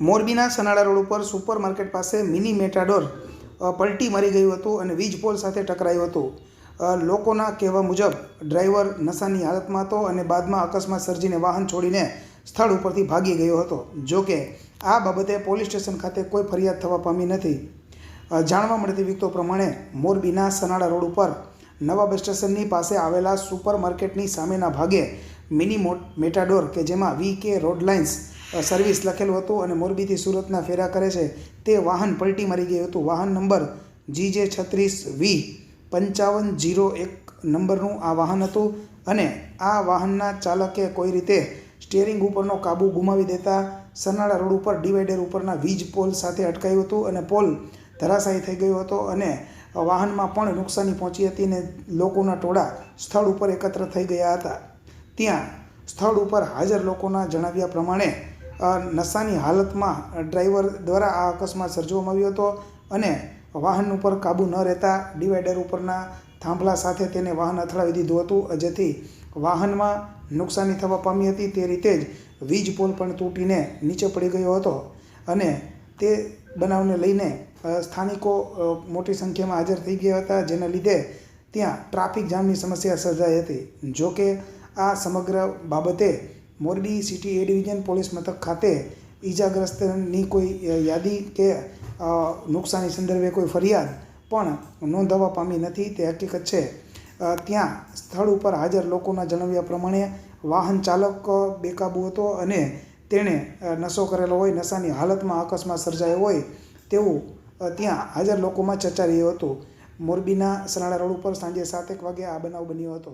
મોરબીના સનાળા રોડ ઉપર super market પાસે મિની મેટાડોર પલટી મારી ગયું હતું અને વીજ પોલ સાથે ટકરાયું હતું. લોકોના કહેવા મુજબ, ડ્રાઈવર નશાની હાલતમાં હતો અને બાદમાં અકસ્માત સર્જીને વાહન છોડીને સ્થળ ઉપરથી ભાગી ગયો હતો. જો કે, આ બાબતે પોલીસ સ્ટેશન ખાતે કોઈ ફરિયાદ થવા પામી નથી. જાણવા મળતી વિગતો પ્રમાણે, મોરબીના સનાળા રોડ ઉપર નવા બસ સ્ટેશનની પાસે આવેલા સુપર માર્કેટની સામેના ભાગે મિની મોટ, મેટાડોર કે જેમાં વી કે રોડ લાઇન્સ સર્વિસ લખેલું હતું અને મોરબીથી સુરતના ફેરા કરે છે. તે વાહન પલટી મારી ગયું હતું. વાહન નંબર જી જે છત્રીસ વી પંચાવન જીરો એક નંબરનું આ વાહન હતું અને આ વાહનના ચાલકે કોઈ રીતે સ્ટિયરિંગ ઉપરનો કાબુ ગુમાવી દેતા સરનાળા રોડ ઉપર ડિવાઈડર ઉપરના વીજ પોલ સાથે અટકાયું હતું અને પોલ ધરાશાયી થઈ ગયો હતો અને વાહનમાં પણ નુકસાની પહોંચી હતી અને લોકોના ટોળા સ્થળ ઉપર એકત્ર થઈ ગયા હતા. ત્યાં સ્થળ ઉપર હાજર લોકોના જણાવ્યા પ્રમાણે નશાની હાલતમાં ડ્રાઈવર દ્વારા આ અકસ્માત સર્જવામાં આવ્યો હતો અને વાહન ઉપર કાબુ ન રહેતા ડિવાઈડર ઉપરના થાંભલા સાથે તેને વાહન અથડાવી દીધું હતું. જેથી વાહનમાં નુકસાની થવા પામી હતી. તે રીતે જ વીજ પોલ પણ તૂટીને નીચે પડી ગયો હતો અને તે બનાવને લઈને સ્થાનિકો મોટી સંખ્યામાં હાજર થઈ ગયા હતા, જેના લીધે ત્યાં ટ્રાફિક જામની સમસ્યા સર્જાઈ હતી. જોકે આ સમગ્ર બાબતે Morbi city A division police મથક ખાતે ઈજાગ્રસ્તની કોઈ યાદી કે નુકસાની સંદર્ભે કોઈ ફરિયાદ પણ નોંધાવા પામી નથી, તે હકીકત છે. ત્યાં સ્થળ ઉપર હાજર લોકોના જણાવ્યા પ્રમાણે વાહન ચાલક બેકાબુ હતો અને તેણે નશો કરેલો હોય, નશાની હાલતમાં અકસ્માત સર્જાયો હોય તેવું ત્યાં હાજર લોકોમાં ચર્ચા રહ્યું હતું. મોરબીના સરાણા રોડ ઉપર સાંજે સાતેક વાગે આ બનાવ બન્યો હતો.